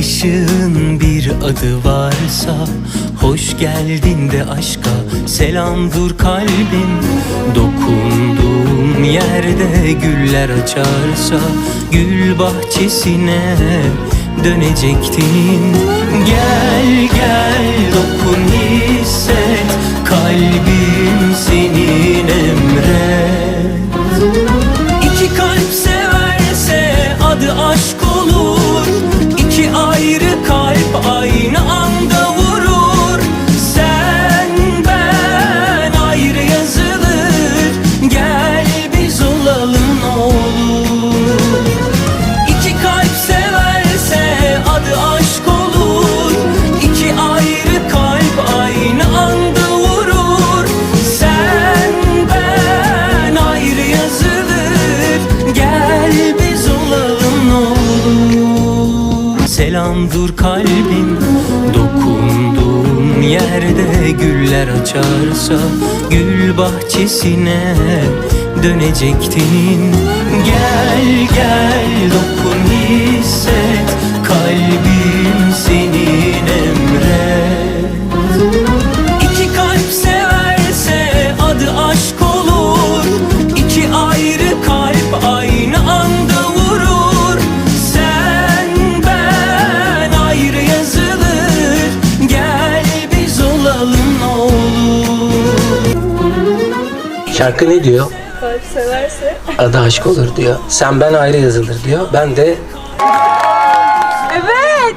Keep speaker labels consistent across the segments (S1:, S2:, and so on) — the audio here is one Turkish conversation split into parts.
S1: Bakışın bir adı varsa Hoş geldin de aşka. Selam dur kalbim. Dokunduğum yerde güller açarsa Gül bahçesine dönecektin Gel gel dokun hisset. Kalbim dur kalbim Dokunduğum yerde güller açarsa Gül bahçesine dönecektin Gel gel dokun hisset
S2: Şarkı ne diyor?
S3: Kalp severse.
S2: Adı aşk olur diyor. Sen ben ayrı yazılır diyor. Ben de
S3: Evet.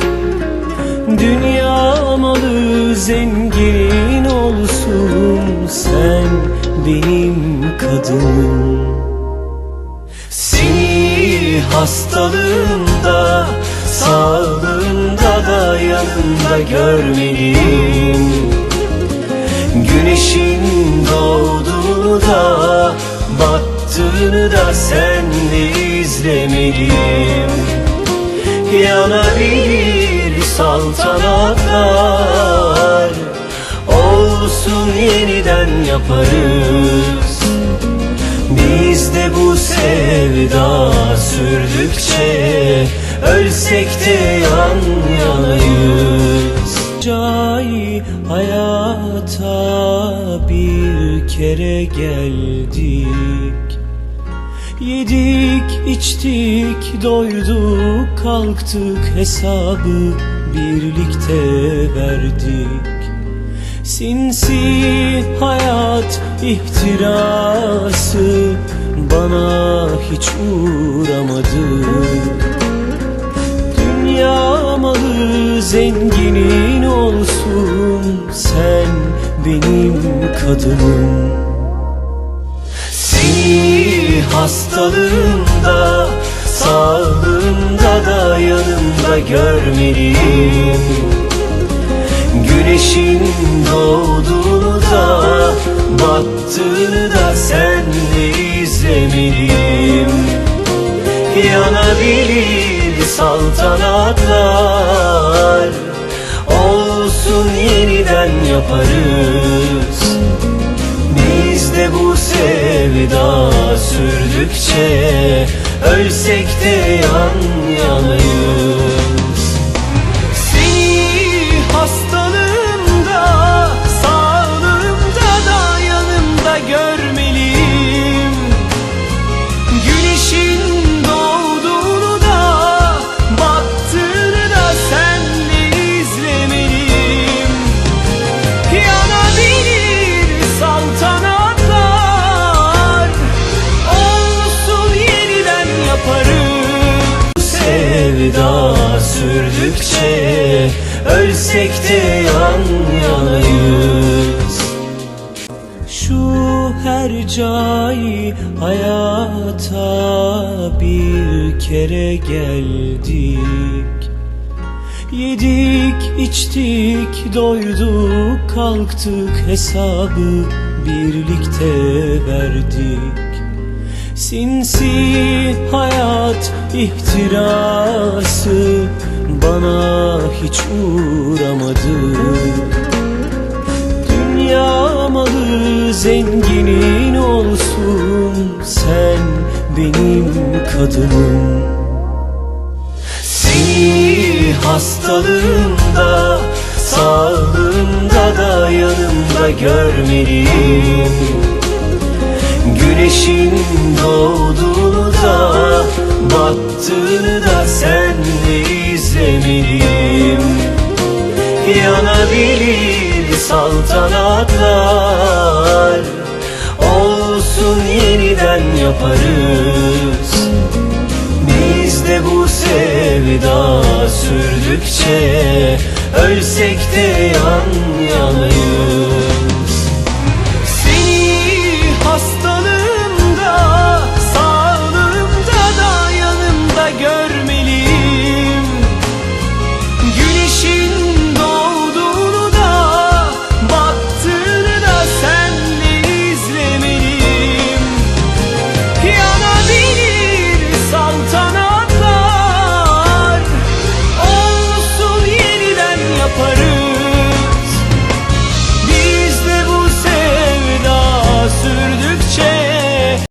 S1: Dünya malı zengin olsun sen benim kadınım. Seni hastalığında sağlığında da yanında görmeliyim. Güneşin doğduğunu da battığını da sen de izlemeliyim. Yanabilir saltanatlar. Olsun yeniden yaparız. Biz de bu sevda sürdükçe Ölsek de yan yanayız. Cai hayata bir kere geldik. Yedik, içtik, doyduk, kalktık hesabı birlikte verdik. Sinsi hayat ihtirası bana hiç uğramadı. Dünya malı zenginin olsun sen benim kadınım. Seni hastalığında Sağlığında da yanımda görmeliyim. Güneşin doğduğunu da Battığını da sen de izlemeliyim. Yanabilir saltanatlar Olsun yeniden yaparız. Biz de bu sevda sürdükçe Ölsek de yan yanayız sürdükçe Ölsek de yan yanayız. Şu hercai hayata bir kere geldik. Yedik, içtik, doyduk, kalktık hesabı birlikte verdik Sinsi hayat ihtirası bana hiç uğramadı. Dünya malı zenginin olsun sen benim kadınım. Seni hastalığımda sağlığımda da yanımda görmeliyim Güneşin doğduğunu da battığını da senle izlemeliyim Yanabilir saltanatlar Olsun yeniden yaparız. Biz de bu sevda sürdükçe Ölsek de yan yanayız